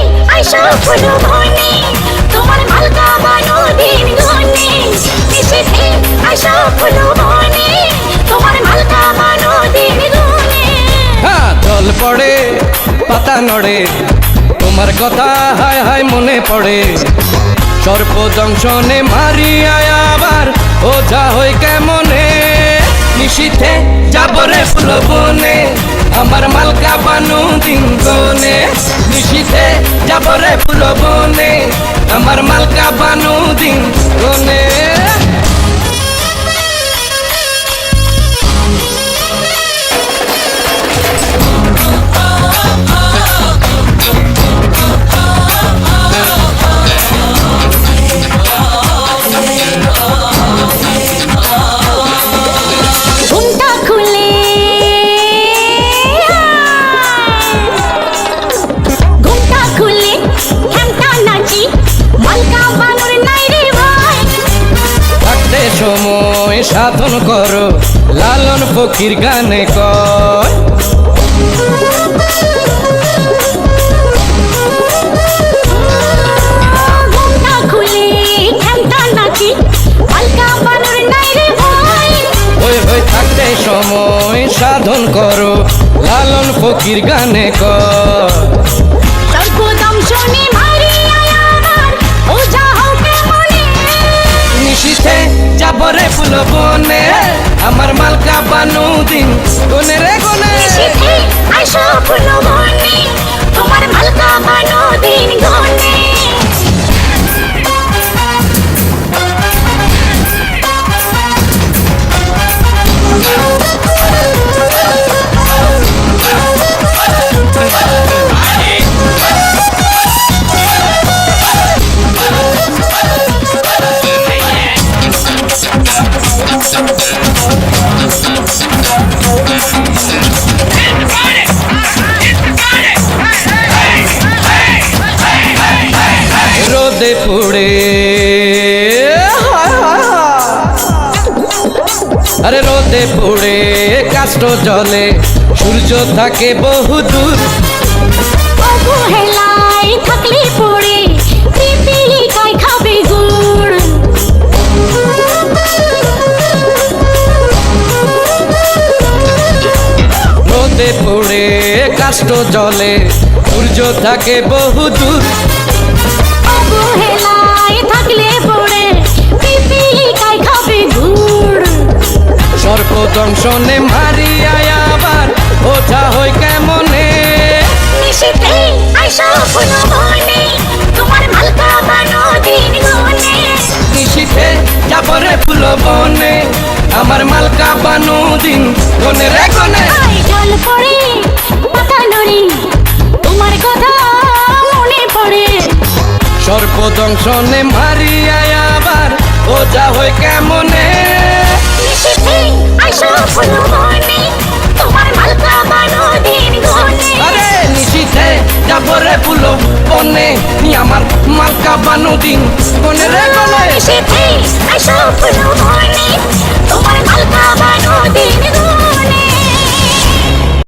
নিশিতে হ্যাঁ জল পড়ে, পাতা নড়ে। তোমার কথা হায় হায় মনে পড়ে। সর্প দংশনে মারিয়া আবার ওঝা হই কেমনে? নিশীথে যাবরে ফুল বনে আমার মালকা বানু দিন গনে নিশীথে যাবরে ফুল বনে আমার মালকা বানু দিন সাধন করো লালন ফকির গানে কয় ঘুমটা খুলে হ্যামটা নাচি মালকা বানর নাই রে ভাই। ওই ওই থাকতে সময় সাধন করো লালন ফকির গানে কয় নিশিতে যাবরে ফুল বনে আমার মালকা বানু দিন। গনে রে গনে আইসো ফুলো রোদে আরে রোদে পুড়ে কাষ্ট জলে। সূর্য থাকে বহু দূর থাকলে কাষ্ট জলে সূর্য থাকে বহু দূর। থাকলে পড়ে সর্প দংশনে মারিয়া আবার ওঠা হই কেমনে? নিশিতে যাবরে ফুল বনে আমার মালকা বানু দিন গনে রে গনে। জল পড়ে সর্প দংশনে মারিয়া আবার কেমনে? বনে বানো আরে নিশিতে যাবরে ফুল বনে নি আমার মালকা বানু দিন গনে রে নিশিতে আইসো বনে তোমার মালকা বানো